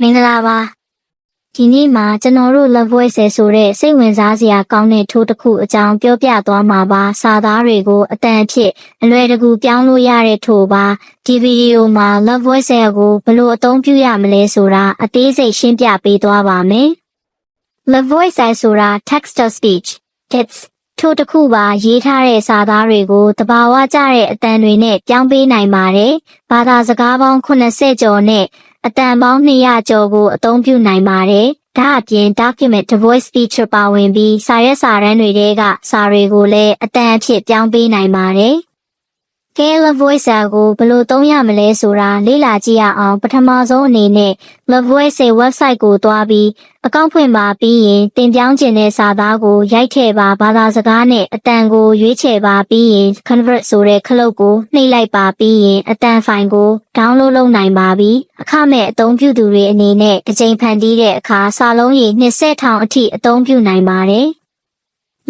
မင်္ဂလာပါဒီနေ့မှာကျွန်တော်တို့ Love Voice ရဲ့ဆိုတဲ့စိတ်ဝင်စားစရာကောင်းတဲ့ထိုးတစ်ခုအကြောင်းပြောပြသွားမှာပါစာသားတွေကိုအတန်အဖြစ်အလွယ်တကူပြောင်းလို့ရတဲ့ထိုးပါဒီဗီဒီယိုမှာ Love Voice ရဲ့ကိုဘယ်လိုအသုံးပြုရမလဲဆိုတာအသေးစိတ်ရှင်းပြပေးသွားပါမယ် Love Voice ရဲ့ဆိုတာ text to speech tips ထို့တစ်ခုပါရေးထားတဲ့စာသားတွေကိုတဘာဝကျတဲ့အတန်တွေနဲ့ပြောင်းပေးနိုင်ပါတယ်။ဘာသာစကားပေါင်း80ကျော်နဲ့ အတန်ပေါင်း200ကျော်ကိုအသုံးပြုနိုင်ပါတယ်။ဒါအပြင် document to voice feature ပါဝင်ပြီးစာရွက်စာတမ်းတွေထဲကစာတွေကိုလည်းအတန်အဖြစ်ပြောင်းပေးနိုင်ပါတယ်။ Kale Voice ကိုဘယ်လိုသုံးရမလဲဆိုတာလေ့လာကြည့်ရအောင်ပထမဆုံးအနေနဲ့ Love Voice ရဲ့ website ကိုသွားပြီးအကောင့်ဖွင့်ပါပြီးရင်တင်ပြောင်းခြင်းတဲ့စာသားကိုရိုက်ထည့်ပါဘာသာစကားနဲ့အတန်ကိုရွေးချယ်ပါပြီးရင် convert ဆိုတဲ့ခလုတ်ကိုနှိပ်လိုက်ပါပြီးရင်အတန်ဖိုင်ကို download လုပ်နိုင်ပါပြီအခမဲ့အသုံးပြုသူတွေအနေနဲ့တစ်ချိန်ဖန်တီးတဲ့အခါစာလုံးရေ20ထောင်အထိအသုံးပြုနိုင်ပါတယ်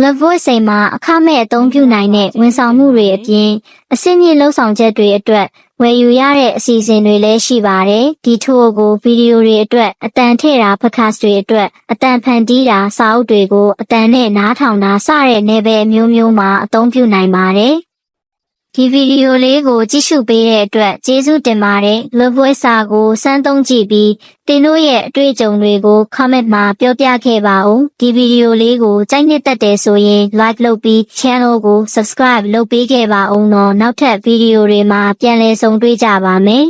Love Voice စိန်မှာအခမဲ့အသုံးပြုနိုင်တဲ့ဝန်ဆောင်မှုတွေအပြင်အစိမ့်မြင့်လှုပ်ဆောင်ချက်တွေအတွက်ဝယ်ယူရတဲ့အစီအစဉ်တွေလည်းရှိပါတယ်ဒီထို့ကိုဗီဒီယိုတွေအတွက်အတန်ထည့်တာ podcast တွေအတွက်အတန်ဖန်တီးတာစာအုပ်တွေကိုအတန်နဲ့နားထောင်တာစတဲ့နယ်ပယ်အမျိုးမျိုးမှာအသုံးပြုနိုင်ပါတယ် ဒီဗီဒီယိုလေးကိုကြည့်ရှုပေးတဲ့အတွက်ကျေးဇူးတင်ပါတယ် Love Voice စာကိုစမ်းသုံးကြည့်ပြီးတင်တို့ရဲ့အတွေ့အကြုံတွေကို comment မှာပြောပြခဲ့ပါဦးဒီဗီဒီယိုလေးကိုကြိုက်နှစ်သက်တယ်ဆိုရင် like လုပ်ပြီး channel ကို subscribe လုပ်ပေးခဲ့ပါဦးနော်နောက်ထပ်ဗီဒီယိုတွေမှာပြန်လည်ဆုံတွေ့ကြပါမယ်